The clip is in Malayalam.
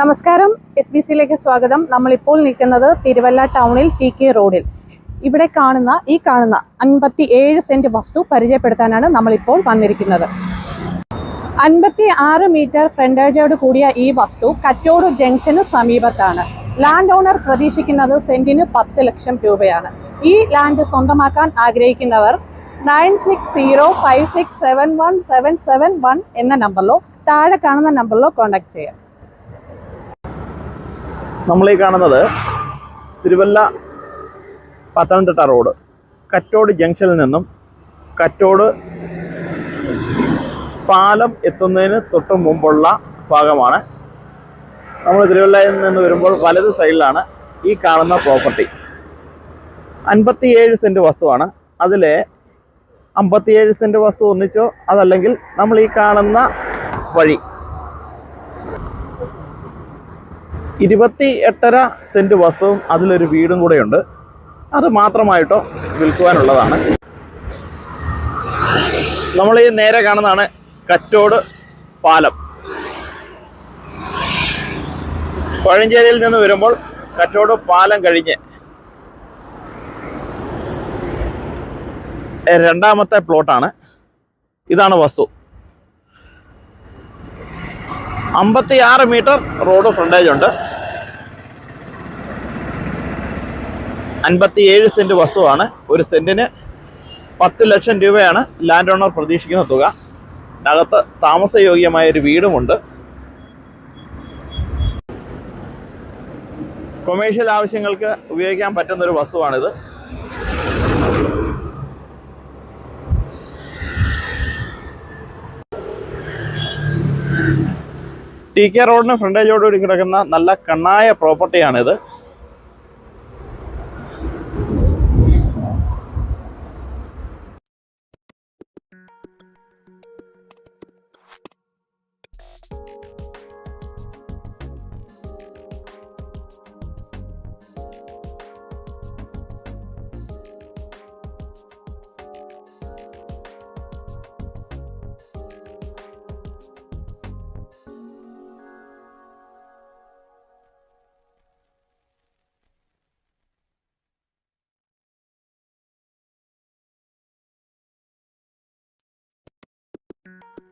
നമസ്കാരം. എസ് ബി സിയിലേക്ക് സ്വാഗതം. നമ്മളിപ്പോൾ നിൽക്കുന്നത് തിരുവല്ല ടൗണിൽ ടി കെ റോഡിൽ. ഇവിടെ കാണുന്ന ഈ കാണുന്ന അൻപത്തി ഏഴ് സെന്റ് വസ്തു പരിചയപ്പെടുത്താനാണ് നമ്മളിപ്പോൾ വന്നിരിക്കുന്നത്. അൻപത്തി ആറ് മീറ്റർ ഫ്രണ്ടേജോട് കൂടിയ ഈ വസ്തു കറ്റോട് ജംഗ്ഷന് സമീപത്താണ്. ലാൻഡ് ഓണർ പ്രതീക്ഷിക്കുന്നത് സെന്റിന് പത്ത് ലക്ഷം രൂപയാണ്. ഈ ലാൻഡ് സ്വന്തമാക്കാൻ ആഗ്രഹിക്കുന്നവർ nine six zero five six seven one seven seven one എന്ന നമ്പറിലോ താഴെ കാണുന്ന നമ്പറിലോ കോൺടാക്ട് ചെയ്യാം. നമ്മൾ ഈ കാണുന്നത് തിരുവല്ല പത്തനംതിട്ട റോഡ് കറ്റോട് ജംഗ്ഷനിൽ നിന്നും കറ്റോട് പാലം എത്തുന്നതിന് തൊട്ട് മുമ്പുള്ള ഭാഗമാണ്. നമ്മൾ തിരുവല്ലയിൽ നിന്ന് വരുമ്പോൾ വലത് സൈഡിലാണ് ഈ കാണുന്ന പ്രോപ്പർട്ടി. അൻപത്തിയേഴ് സെന്റ് വസ്തുവാണ്. അതിലെ അമ്പത്തിയേഴ് സെന്റ് വസ്തു ഒന്നിച്ചോ അതല്ലെങ്കിൽ നമ്മൾ ഈ കാണുന്ന വഴി ഇരുപത്തി എട്ടര സെന്റ് വസ്തുവും അതിലൊരു വീടും കൂടെയുണ്ട്. അത് മാത്രമായിട്ടോ വിൽക്കുവാനുള്ളതാണ്. നമ്മൾ ഈ നേരെ കാണുന്നതാണ് കറ്റോട് പാലം. പഴഞ്ചേരിയിൽ നിന്ന് വരുമ്പോൾ കറ്റോട് പാലം കഴിഞ്ഞ് രണ്ടാമത്തെ പ്ലോട്ടാണ്. ഇതാണ് വസ്തു. അമ്പത്തി ആറ് മീറ്റർ റോഡ് ഫ്രണ്ടേജ് ഉണ്ട്. അൻപത്തി ഏഴ് സെന്റ് വസ്തുവാണ്. ഒരു സെന്റിന് പത്ത് ലക്ഷം രൂപയാണ് ലാൻഡ് ഓണർ പ്രതീക്ഷിക്കുന്ന തുക. അകത്ത് താമസയോഗ്യമായ ഒരു വീടുമുണ്ട്. കൊമേഴ്ഷ്യൽ ആവശ്യങ്ങൾക്ക് ഉപയോഗിക്കാൻ പറ്റുന്ന ഒരു വസ്തുവാണിത്. ടി കെ റോഡിന് ഫ്രണ്ടേജോടുകൂടി കിടക്കുന്ന നല്ല കണ്ണായ പ്രോപ്പർട്ടിയാണിത് you